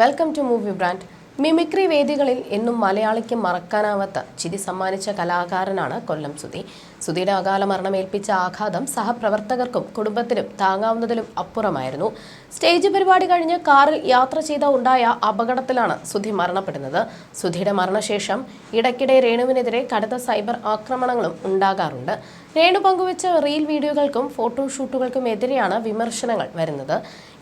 Welcome to movie brand mimicry വേദികളിൽ എന്നും മലയാളിക്ക് മറക്കാനാവാത്ത ചിരി സമ്മാനിച്ച കലാകാരനാണ് കൊല്ലം സുധി. സുധിയുടെ അകാല മരണമേൽപ്പിച്ച ആഘാതം സഹപ്രവർത്തകർക്കും കുടുംബത്തിനും താങ്ങാവുന്നതിലും അപ്പുറമായിരുന്നു. സ്റ്റേജ് പരിപാടി കഴിഞ്ഞ് കാറിൽ യാത്ര ചെയ്ത ഉണ്ടായ അപകടത്തിലാണ് സുധി മരണപ്പെടുന്നത്. സുധിയുടെ മരണശേഷം ഇടയ്ക്കിടെ രേണുവിനെതിരെ കടുത്ത സൈബർ ആക്രമണങ്ങളും ഉണ്ടാകാറുണ്ട്. രേണു പങ്കുവെച്ച റീൽ വീഡിയോകൾക്കും ഫോട്ടോഷൂട്ടുകൾക്കും എതിരെയാണ് വിമർശനങ്ങൾ വരുന്നത്.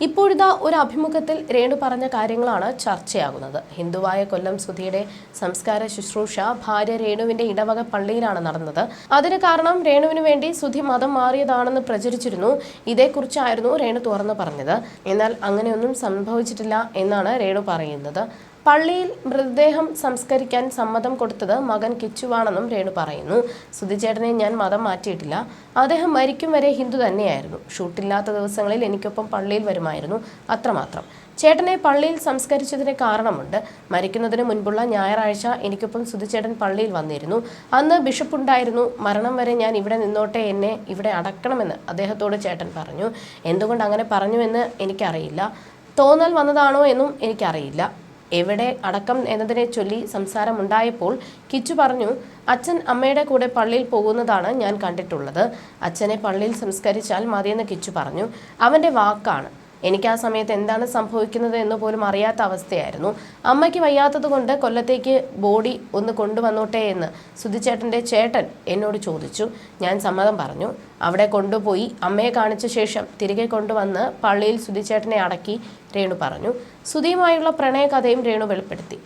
ഇപ്പോഴിതാ ഒരു അഭിമുഖത്തിൽ രേണു പറഞ്ഞ കാര്യങ്ങളാണ് ചർച്ചയാകുന്നത്. ഹിന്ദുവായ കൊല്ലം സുധിയുടെ സംസ്കാര ശുശ്രൂഷ ഭാര്യ രേണുവിന്റെ ഇടവക പള്ളിയിലാണ് നടന്നത്. അതിന് കാരണം രേണുവിന് വേണ്ടി സുധി മതം മാറിയതാണെന്ന് പ്രചരിച്ചിരുന്നു. ഇതേക്കുറിച്ചായിരുന്നു രേണു തുറന്നു പറഞ്ഞത്. എന്നാൽ അങ്ങനെയൊന്നും സംഭവിച്ചിട്ടില്ല എന്നാണ് രേണു പറയുന്നത്. പള്ളിയിൽ മൃതദേഹം സംസ്കരിക്കാൻ സമ്മതം കൊടുത്തത് മകൻ കിച്ചുവാണെന്നും രേണു പറയുന്നു. സുധിചേട്ടനെ ഞാൻ മതം മാറ്റിയിട്ടില്ല. അദ്ദേഹം മരിക്കും വരെ ഹിന്ദു തന്നെയായിരുന്നു. ഷൂട്ടില്ലാത്ത ദിവസങ്ങളിൽ എനിക്കൊപ്പം പള്ളിയിൽ വരുമായിരുന്നു. അത്രമാത്രം. ചേട്ടനെ പള്ളിയിൽ സംസ്കരിച്ചതിന് കാരണമുണ്ട്. മരിക്കുന്നതിന് മുൻപുള്ള ഞായറാഴ്ച എനിക്കൊപ്പം സുധിച്ചേട്ടൻ പള്ളിയിൽ വന്നിരുന്നു. അന്ന് ബിഷപ്പ് ഉണ്ടായിരുന്നു. മരണം വരെ ഞാൻ ഇവിടെ നിന്നോട്ടെ എന്നെ ഇവിടെ അടക്കണമെന്ന് അദ്ദേഹത്തോട് ചേട്ടൻ പറഞ്ഞു. എന്തുകൊണ്ട് അങ്ങനെ പറഞ്ഞുവെന്ന് എനിക്കറിയില്ല. തോന്നൽ വന്നതാണോ എന്നും എനിക്കറിയില്ല. എവിടെ അടക്കം എന്നതിനെ ചൊല്ലി സംസാരമുണ്ടായപ്പോൾ കിച്ചു പറഞ്ഞു അച്ഛൻ അമ്മയുടെ കൂടെ പള്ളിയിൽ പോകുന്നതാണ് ഞാൻ കണ്ടിട്ടുള്ളത്. അച്ഛനെ പള്ളിയിൽ സംസ്കരിച്ചാൽ മതിയെന്ന് കിച്ചു പറഞ്ഞു. അവന്റെ വാക്കാണ്. എനിക്ക് ആ സമയത്ത് എന്താണ് സംഭവിക്കുന്നത് എന്ന് പോലും അറിയാത്ത അവസ്ഥയായിരുന്നു. അമ്മയ്ക്ക് വയ്യാത്തത് കൊണ്ട് കൊല്ലത്തേക്ക് ബോഡി ഒന്ന് കൊണ്ടുവന്നോട്ടെ എന്ന് സുധിച്ചേട്ടന്റെ ചേട്ടൻ എന്നോട് ചോദിച്ചു. ഞാൻ സമ്മതം പറഞ്ഞു. അവിടെ കൊണ്ടുപോയി അമ്മയെ കാണിച്ച ശേഷം തിരികെ കൊണ്ടുവന്ന് പള്ളിയിൽ സുധിച്ചേട്ടനെ അടക്കി രേണു പറഞ്ഞു. സുധിയുമായുള്ള പ്രണയകഥയും രേണു വെളിപ്പെടുത്തി.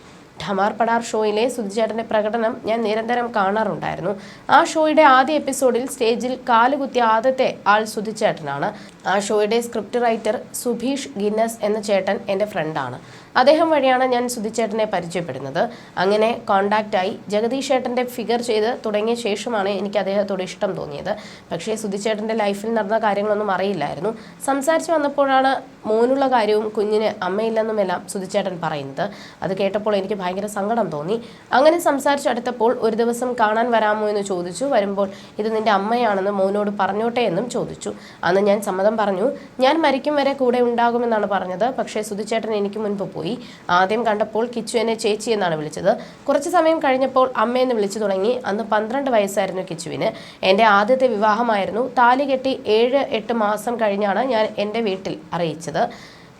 ഠമാർ പടാർ ഷോയിലെ സുധിചേട്ടന്റെ പ്രകടനം ഞാൻ നിരന്തരം കാണാറുണ്ടായിരുന്നു. ആ ഷോയുടെ ആദ്യ എപ്പിസോഡിൽ സ്റ്റേജിൽ കാലുകുത്തിയ ആദ്യത്തെ ആൾ സുധിച്ചേട്ടനാണ്. ആ ഷോയുടെ സ്ക്രിപ്റ്റ് റൈറ്റർ സുഭീഷ് ഗിന്നസ് എന്ന ചേട്ടൻ എന്റെ ഫ്രണ്ടാണ്. അദ്ദേഹം വഴിയാണ് ഞാൻ സുധിച്ചേട്ടനെ പരിചയപ്പെടുന്നത്. അങ്ങനെ കോണ്ടാക്റ്റായി ജഗദീഷ് ചേട്ടന്റെ ഫിഗർ ചെയ്ത് തുടങ്ങിയ ശേഷമാണ് എനിക്ക് അദ്ദേഹത്തോട് ഇഷ്ടം തോന്നിയത്. പക്ഷേ സുധിച്ചേട്ടന്റെ ലൈഫിൽ നടന്ന കാര്യങ്ങളൊന്നും അറിയില്ലായിരുന്നു. സംസാരിച്ച് വന്നപ്പോഴാണ് മോനുള്ള കാര്യവും കുഞ്ഞിന് അമ്മയില്ലെന്നുമെല്ലാം സുധിച്ചേട്ടൻ പറയുന്നത്. അത് കേട്ടപ്പോൾ എനിക്ക് ഭയങ്കര സങ്കടം തോന്നി. അങ്ങനെ സംസാരിച്ചടുത്തപ്പോൾ ഒരു ദിവസം കാണാൻ വരാമോ എന്ന് ചോദിച്ചു. വരുമ്പോൾ ഇത് നിന്റെ അമ്മയാണെന്ന് മോനോട് പറഞ്ഞോട്ടെ എന്നും ചോദിച്ചു. അന്ന് ഞാൻ സമ്മതം പറഞ്ഞു ഞാൻ മരിക്കും വരെ കൂടെ ഉണ്ടാകുമെന്നാണ് പറഞ്ഞത്. പക്ഷേ സുധിച്ചേട്ടൻ എനിക്ക് മുൻപ് പോയി. ആദ്യം കണ്ടപ്പോൾ കിച്ചു എന്നെ ചേച്ചി എന്നാണ് വിളിച്ചത്. കുറച്ച് സമയം കഴിഞ്ഞപ്പോൾ അമ്മയെന്ന് വിളിച്ചു തുടങ്ങി. അന്ന് പന്ത്രണ്ട് വയസ്സായിരുന്നു കിച്ചുവിന്. എന്റെ ആദ്യത്തെ വിവാഹമായിരുന്നു. താലി കെട്ടി ഏഴ് എട്ട് മാസം കഴിഞ്ഞാണ് ഞാൻ എന്റെ വീട്ടിൽ അറിയിച്ചത്.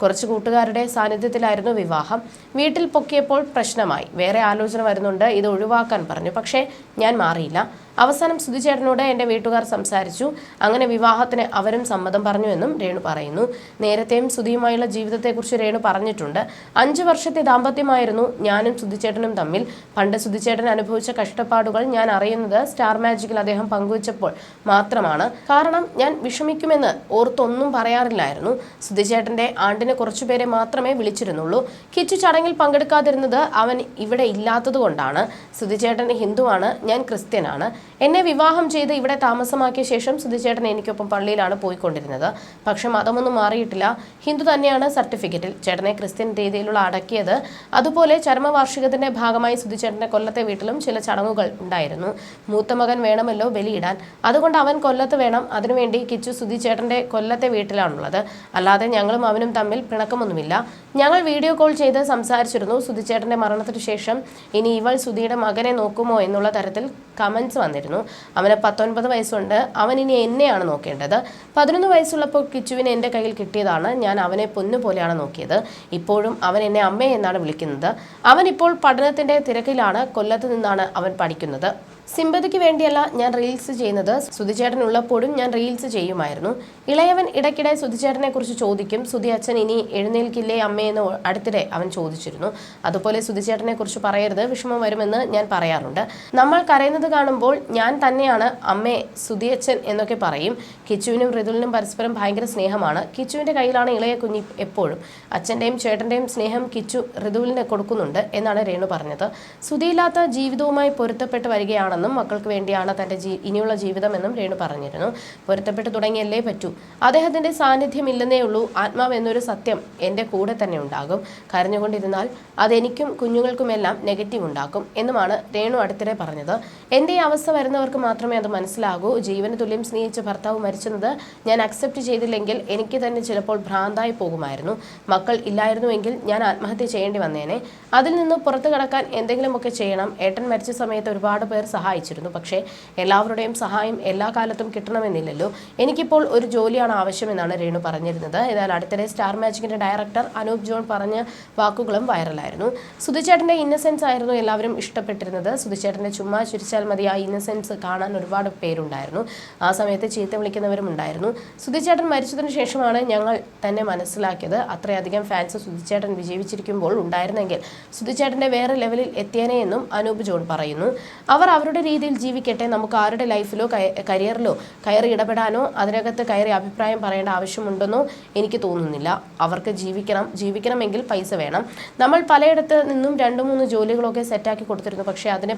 കുറച്ച് കൂട്ടുകാരുടെ സാന്നിധ്യത്തിലായിരുന്നു വിവാഹം. വീട്ടിൽ പൊക്കിയപ്പോൾ പ്രശ്നമായി. വേറെ ആലോചന വരുന്നുണ്ട്. ഇത് ഒഴിവാക്കാൻ പറഞ്ഞു. പക്ഷേ ഞാൻ മാറിയില്ല. അവസാനം സുധിചേട്ടനോട് എന്റെ വീട്ടുകാർ സംസാരിച്ചു. അങ്ങനെ വിവാഹത്തിന് അവരും സമ്മതം പറഞ്ഞു എന്നും രേണു പറയുന്നു. നേരത്തെയും സുധിയുമായുള്ള ജീവിതത്തെക്കുറിച്ച് രേണു പറഞ്ഞിട്ടുണ്ട്. അഞ്ചു വർഷത്തെ ദാമ്പത്യമായിരുന്നു ഞാനും സുധിച്ചേട്ടനും തമ്മിൽ. പണ്ട് സുധിച്ചേട്ടൻ അനുഭവിച്ച കഷ്ടപ്പാടുകൾ ഞാൻ അറിയുന്നത് സ്റ്റാർ മാജിക്കിൽ അദ്ദേഹം പങ്കുവച്ചപ്പോൾ മാത്രമാണ്. കാരണം ഞാൻ വിഷമിക്കുമെന്ന് ഓർത്തൊന്നും പറയാറില്ലായിരുന്നു. സുധിച്ചേട്ടന്റെ ആണ്ടിന് കുറച്ചുപേരെ മാത്രമേ വിളിച്ചിരുന്നുള്ളൂ. കിച്ചു ചടങ്ങിൽ പങ്കെടുക്കാതിരുന്നത് അവൻ ഇവിടെ ഇല്ലാത്തതുകൊണ്ടാണ്. സുധിച്ചേട്ടൻ ഹിന്ദുവാണ് ഞാൻ ക്രിസ്ത്യനാണ്. എന്നെ വിവാഹം ചെയ്ത് ഇവിടെ താമസമാക്കിയ ശേഷം സുധിച്ചേട്ടൻ എനിക്കൊപ്പം പള്ളിയിലാണ് പോയിക്കൊണ്ടിരുന്നത്. പക്ഷെ മതമൊന്നും മാറിയിട്ടില്ല. ഹിന്ദു തന്നെയാണ് സർട്ടിഫിക്കറ്റിൽ. ചേട്ടനെ ക്രിസ്ത്യൻ രീതിയിലുള്ള അടക്കിയത്. അതുപോലെ ചരമവാർഷികത്തിന്റെ ഭാഗമായി സുധിച്ചേട്ടന്റെ കൊല്ലത്തെ വീട്ടിലും ചില ചടങ്ങുകൾ ഉണ്ടായിരുന്നു. മൂത്ത മകൻ വേണമല്ലോ ബലിയിടാൻ. അതുകൊണ്ട് അവൻ കൊല്ലത്ത് വേണം. അതിനുവേണ്ടി കിച്ചു സുധിച്ചേട്ടന്റെ കൊല്ലത്തെ വീട്ടിലാണുള്ളത്. അല്ലാതെ ഞങ്ങളും അവനും തമ്മിൽ പിണക്കമൊന്നുമില്ല. ഞങ്ങൾ വീഡിയോ കോൾ ചെയ്ത് സംസാരിച്ചിരുന്നു സുധിച്ചേട്ടന്റെ മരണത്തിന് ശേഷം ഇനി ഇവൾ സുധിയുടെ മകനെ നോക്കുമോ എന്നുള്ള തരത്തിൽ കമൻസ് വന്നിരുന്നു. അവന് പത്തൊൻപത് വയസ്സുണ്ട്. അവൻ ഇനി എന്നെയാണ് നോക്കേണ്ടത്. പതിനൊന്ന് വയസ്സുള്ളപ്പോൾ കിച്ചുവിനെ എന്റെ കയ്യിൽ കിട്ടിയതാണ്. ഞാൻ അവനെ പൊന്നു പോലെയാണ് നോക്കിയത്. ഇപ്പോഴും അവൻ എന്നെ അമ്മേ എന്നാണ് വിളിക്കുന്നത്. അവൻ ഇപ്പോൾ പഠനത്തിന്റെ തിരക്കിലാണ്. കൊല്ലത്ത് നിന്നാണ് അവൻ പഠിക്കുന്നത്. സിമ്പതിക്ക് വേണ്ടിയല്ല ഞാൻ റീൽസ് ചെയ്യുന്നത്. സുധിചേട്ടൻ ഉള്ളപ്പോഴും ഞാൻ റീൽസ് ചെയ്യുമായിരുന്നു. ഇളയവൻ ഇടയ്ക്കിടെ സുധിചേട്ടനെ കുറിച്ച് ചോദിക്കും. സുധി അച്ഛൻ ഇനി എഴുന്നേൽക്കില്ലേ അമ്മയെന്ന് അടുത്തിടെ അവൻ ചോദിച്ചിരുന്നു. അതുപോലെ സുധിചേട്ടനെ കുറിച്ച് പറയരുത്. വിഷമം വരുമെന്ന് ഞാൻ പറയാറുണ്ട്. നമ്മൾ കരയുന്നത് കാണുമ്പോൾ ഞാൻ തന്നെയാണ് അമ്മേ സുധിയച്ഛൻ എന്നൊക്കെ പറയും. കിച്ചുവിനും ഋതുലിനും പരസ്പരം ഭയങ്കര സ്നേഹമാണ്. കിച്ചുവിന്റെ കയ്യിലാണ് ഇളയ കുഞ്ഞി എപ്പോഴും. അച്ഛന്റെയും ചേട്ടന്റെയും സ്നേഹം കിച്ചു ഋതുവിന് കൊടുക്കുന്നുണ്ട് എന്നാണ് രേണു പറഞ്ഞത്. സുധിയില്ലാത്ത ജീവിതവുമായി പൊരുത്തപ്പെട്ട് വരികയാണ് മക്കളാണെന്നും മക്കൾക്ക് വേണ്ടിയാണ് തന്റെ ജീ ഇനിയുള്ള ജീവിതമെന്നും രേണു പറഞ്ഞിരുന്നു. പൊരുത്തപ്പെട്ട് തുടങ്ങിയല്ലേ പറ്റൂ. അദ്ദേഹത്തിന്റെ സാന്നിധ്യം ഇല്ലെന്നേ ഉള്ളൂ. ആത്മാവ് എന്നൊരു സത്യം എന്റെ കൂടെ തന്നെ ഉണ്ടാകും. കരഞ്ഞുകൊണ്ടിരുന്നാൽ അതെനിക്കും കുഞ്ഞുങ്ങൾക്കുമെല്ലാം നെഗറ്റീവ് ഉണ്ടാക്കും എന്നുമാണ് രേണു അടുത്തിടെ പറഞ്ഞത്. എന്റെ ഈ അവസ്ഥ വരുന്നവർക്ക് മാത്രമേ അത് മനസ്സിലാകൂ. ജീവന് തുല്യം സ്നേഹിച്ച ഭർത്താവ് മരിച്ചത് ഞാൻ അക്സെപ്റ്റ് ചെയ്തില്ലെങ്കിൽ എനിക്ക് തന്നെ ചിലപ്പോൾ ഭ്രാന്തായി പോകുമായിരുന്നു. മക്കൾ ഇല്ലായിരുന്നുവെങ്കിൽ ഞാൻ ആത്മഹത്യ ചെയ്യേണ്ടി വന്നേനെ. അതിൽ നിന്ന് പുറത്തു കടക്കാൻ എന്തെങ്കിലുമൊക്കെ ചെയ്യണം. ഏട്ടൻ മരിച്ച സമയത്ത് ഒരുപാട് പേർ സഹായിച്ചിരുന്നു. പക്ഷേ എല്ലാവരുടെയും സഹായം എല്ലാ കാലത്തും കിട്ടണമെന്നില്ലല്ലോ. എനിക്കിപ്പോൾ ഒരു ജോലിയാണ് ആവശ്യമെന്നാണ് രേണു പറഞ്ഞിരുന്നത്. എന്നാൽ അടുത്തിടെ സ്റ്റാർ മാജിക്കിന്റെ ഡയറക്ടർ അനൂപ് ജോൺ പറഞ്ഞ വാക്കുകളും വൈറലായിരുന്നു. സുധിച്ചേട്ടന്റെ ഇന്നസെൻസ് ആയിരുന്നു എല്ലാവരും ഇഷ്ടപ്പെട്ടിരുന്നത്. സുധിച്ചേട്ടന്റെ ചുമ്മാ ചിരിച്ചാൽ മതി ആ ഇന്നസെൻസ് കാണാൻ ഒരുപാട് പേരുണ്ടായിരുന്നു. ആ സമയത്ത് ചീത്ത വിളിക്കുന്നവരും ഉണ്ടായിരുന്നു. സുധിച്ചേട്ടൻ മരിച്ചതിന് ശേഷമാണ് ഞങ്ങൾ തന്നെ മനസ്സിലാക്കിയത്. അത്രയധികം ഫാൻസ് സുധിച്ചേട്ടൻ വിജയിച്ചിരിക്കുമ്പോൾ ഉണ്ടായിരുന്നെങ്കിൽ സുധിച്ചേട്ടന്റെ വേറെ ലെവലിൽ എത്തിയേനെ എന്നും അനൂപ് ജോൺ പറയുന്നു. അവർ അവരുടെ രീതിയിൽ ജീവിക്കട്ടെ? നമുക്ക് ആരുടെ ലൈഫിലോ കരിയറിലോ കയറി ഇടപെടാനോ അതിനകത്ത് കയറി അഭിപ്രായം പറയേണ്ട ആവശ്യമുണ്ടെന്നോ എനിക്ക് തോന്നുന്നില്ല. അവർക്ക് ജീവിക്കണം. ജീവിക്കണമെങ്കിൽ പൈസ വേണം. നമ്മൾ പലയിടത്ത് നിന്നും രണ്ട് മൂന്ന് ജോലികളൊക്കെ സെറ്റാക്കി കൊടുത്തിരുന്നു. പക്ഷേ അതിനെ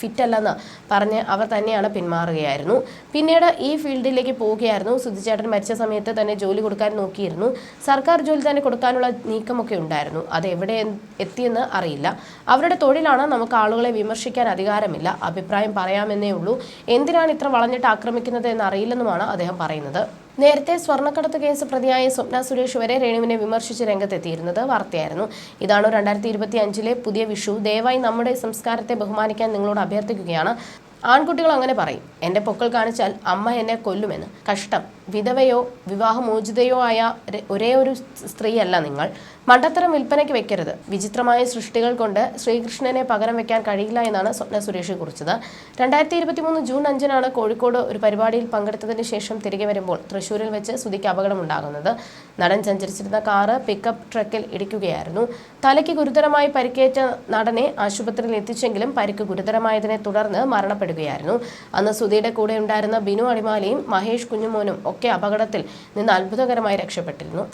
ഫിറ്റ് അല്ലെന്ന് പറഞ്ഞ് അവർ തന്നെയാണ് പിന്മാറുകയായിരുന്നു. പിന്നീട് ഈ ഫീൽഡിലേക്ക് പോവുകയായിരുന്നു. സുധിച്ചേട്ടൻ മരിച്ച സമയത്ത് തന്നെ ജോലി കൊടുക്കാൻ നോക്കിയിരുന്നു. സർക്കാർ ജോലി തന്നെ കൊടുക്കാനുള്ള നീക്കമൊക്കെ ഉണ്ടായിരുന്നു. അത് എവിടെ എത്തിയെന്ന് അറിയില്ല. അവരുടെ തൊഴിലാണ് നമുക്ക് ആളുകളെ വിമർശിക്കാൻ അധികാരമില്ല. അഭിപ്രായം പറയാമെന്നേ ഉള്ളൂ. എന്തിനാണ് ഇത്ര വളഞ്ഞിട്ട് ആക്രമിക്കുന്നത് എന്നറിയില്ലെന്നുമാണ് അദ്ദേഹം പറയുന്നത്. നേരത്തെ സ്വർണക്കടത്ത് കേസ് പ്രതിയായ സ്വപ്ന സുരേഷ് വരെ രേണുവിനെ വിമർശിച്ച് രംഗത്തെത്തിയിരുന്നത് വാർത്തയായിരുന്നു. ഇതാണ് രണ്ടായിരത്തി ഇരുപത്തി അഞ്ചിലെ പുതിയ വിഷു. ദയവായി നമ്മുടെ സംസ്കാരത്തെ ബഹുമാനിക്കാൻ നിങ്ങളോട് അഭ്യർത്ഥിക്കുകയാണ്. ആൺകുട്ടികൾ അങ്ങനെ പറയും. എന്റെ പൊക്കൾ കാണിച്ചാൽ അമ്മ എന്നെ കൊല്ലുമെന്ന്. കഷ്ടം. വിധവയോ വിവാഹമോചിതയോ ആയ ഒരേ ഒരു സ്ത്രീയല്ല നിങ്ങൾ. മണ്ടത്തരം വിൽപ്പനയ്ക്ക് വെക്കരുത്. വിചിത്രമായ സൃഷ്ടികൾ കൊണ്ട് ശ്രീകൃഷ്ണനെ പകരം വെക്കാൻ കഴിയില്ല എന്നാണ് സ്വപ്ന സുരേഷ് കുറിച്ചത്. രണ്ടായിരത്തി ഇരുപത്തി മൂന്ന് ജൂൺ അഞ്ചിനാണ് കോഴിക്കോട് ഒരു പരിപാടിയിൽ പങ്കെടുത്തതിന് ശേഷം തിരികെ വരുമ്പോൾ തൃശൂരിൽ വെച്ച് സുധിക്ക് അപകടമുണ്ടാകുന്നത്. നടൻ സഞ്ചരിച്ചിരുന്ന കാറ് പിക്കപ്പ് ട്രക്കിൽ ഇടിക്കുകയായിരുന്നു. തലയ്ക്ക് ഗുരുതരമായി പരിക്കേറ്റ നടനെ ആശുപത്രിയിൽ എത്തിച്ചെങ്കിലും പരിക്ക് ഗുരുതരമായതിനെ തുടർന്ന് മരണപ്പെടുകയായിരുന്നു. അന്ന് സുധിയുടെ കൂടെ ഉണ്ടായിരുന്ന ബിനു അടിമാലിയും മഹേഷ് കുഞ്ഞുമോനും ഒക്കെ അപകടത്തിൽ നിന്ന് അത്ഭുതകരമായി രക്ഷപ്പെട്ടിരുന്നു.